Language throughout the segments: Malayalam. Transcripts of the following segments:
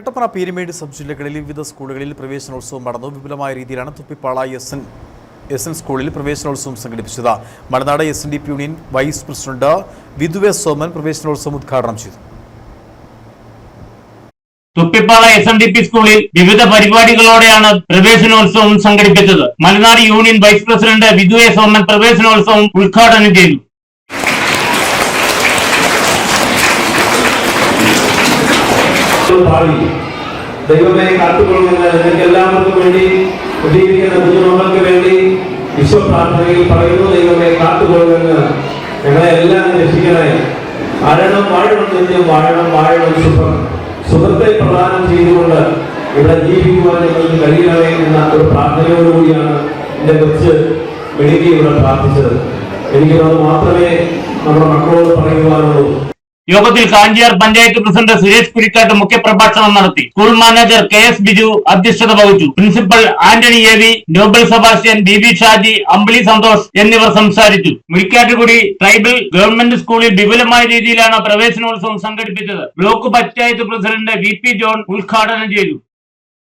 കട്ടപ്പന പീരുമേട് സബ് ജില്ലകളിൽ വിവിധ സ്കൂളുകളിൽ പ്രവേശനോത്സവം നടന്നു. വിപുലമായ രീതിയിലാണ് Thuppippala S N S N സ്കൂളിൽ പ്രവേശനോത്സവം സംഘടിപ്പിച്ചത്. Malanad S N D P union vice president വിധുവെ Soman പ്രവേശനോത്സവം ഉദ്ഘാടനം ചെയ്തു. Thuppippala S N D P സ്കൂളിൽ വിവിധ പരിപാടികളോടെയാണ് പ്രവേശനോത്സവം സംഘടിപ്പിച്ചത്. Malanad union vice president Vidhu Soman പ്രവേശനോത്സവം ഉദ്ഘാടനം ചെയ്തു. ഭാവി. ദൈവമേ കാത്തുകൊള്ളുന്ന നിങ്ങൾക്ക് എല്ലാവർക്കും വേണ്ടി കുട്ടിയിരിക്കുന്ന കുഞ്ഞുമക്കൾക്ക് വേണ്ടി വിശ്വപ്രാർത്ഥനയിൽ പറയുന്നു ദൈവമേ കാത്തുകൊള്ളുന്ന ഞങ്ങളെ എല്ലാം രക്ഷിക്കണേ. മരണം വാഴണം നിത്യം വാഴണം വാഴണം സുഖം സുഖത്തെ പ്രദാനം ചെയ്തുകൊണ്ട് ഇവിടെ ജീവിക്കുവാൻ ഞങ്ങൾക്ക് കഴിയണമേ എന്ന ഒരു പ്രാർത്ഥനയോടുകൂടിയാണ് എന്റെ കൊച്ച് മെഴുകി ഇവിടെ പ്രാർത്ഥിച്ചത്. എനിക്കത് മാത്രമേ നമ്മുടെ മക്കളോട് പറയുവാനുള്ളൂ. യോഗത്തിൽ കാഞ്ചിയാർ പഞ്ചായത്ത് പ്രസിഡന്റ് സുരേഷ് കുരിക്കാട്ട് മുഖ്യപ്രഭാഷണം നടത്തി. School manager K S Biju അധ്യക്ഷത വഹിച്ചു. Principal Antony A V Noble Sebastian B B Shaji Ambili Santhosh എന്നിവർ സംസാരിച്ചു. മുരിക്കാട്ടുകുടി ട്രൈബൽ ഗവൺമെന്റ് സ്കൂളിൽ വിപുലമായ രീതിയിലാണ് പ്രവേശനോത്സവം സംഘടിപ്പിച്ചത്. Block panchayat president V P John ഉദ്ഘാടനം ചെയ്തു.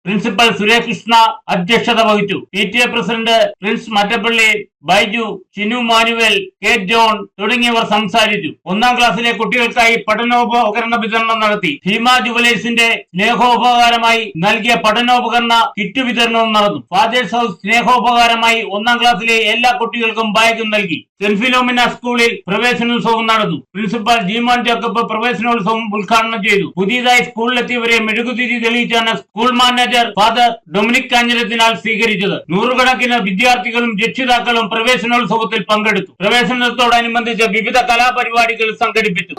പ്രിൻസിപ്പൽ സുരേഷ് കൃഷ്ണ അധ്യക്ഷത വഹിച്ചു. P T A president Prince Mattappally Baiju Chinu Manuel K. John തുടങ്ങിയവർ സംസാരിച്ചു. ഒന്നാം ക്ലാസ്സിലെ കുട്ടികൾക്കായി പഠനോപകരണ വിതരണം നടത്തി. ഭീമ ജുവലേഴ്സിന്റെ സ്നേഹോപകാരമായി നൽകിയ പഠനോപകരണ കിറ്റ് വിതരണവും നടന്നു. ഫാദേഴ്സ് ഹൗസ് സ്നേഹോപകാരമായി ഒന്നാം ക്ലാസ്സിലെ എല്ലാ കുട്ടികൾക്കും ബാഗും നൽകി. സെന്റ് ഫിലോമിന സ്കൂളിൽ പ്രവേശനോത്സവം നടന്നു. പ്രിൻസിപ്പൽ ജീമോൻ ജോക്കബ് പ്രവേശനോത്സവം ഉദ്ഘാടനം ചെയ്തു. പുതിയതായി സ്കൂളിലെത്തിയവരെ മെഴുകുതിരി തെളിയിച്ചാണ് school manager father Dominic Kanjirathinal സ്വീകരിച്ചത്. നൂറുകണക്കിന് വിദ്യാർത്ഥികളും രക്ഷിതാക്കളും പ്രവേശനോത്സവത്തിൽ പങ്കെടുത്തു. പ്രവേശനത്തോടനുബന്ധിച്ച് വിവിധ കലാപരിപാടികൾ സംഘടിപ്പിച്ചു.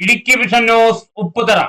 Idukki vision news Upputhara.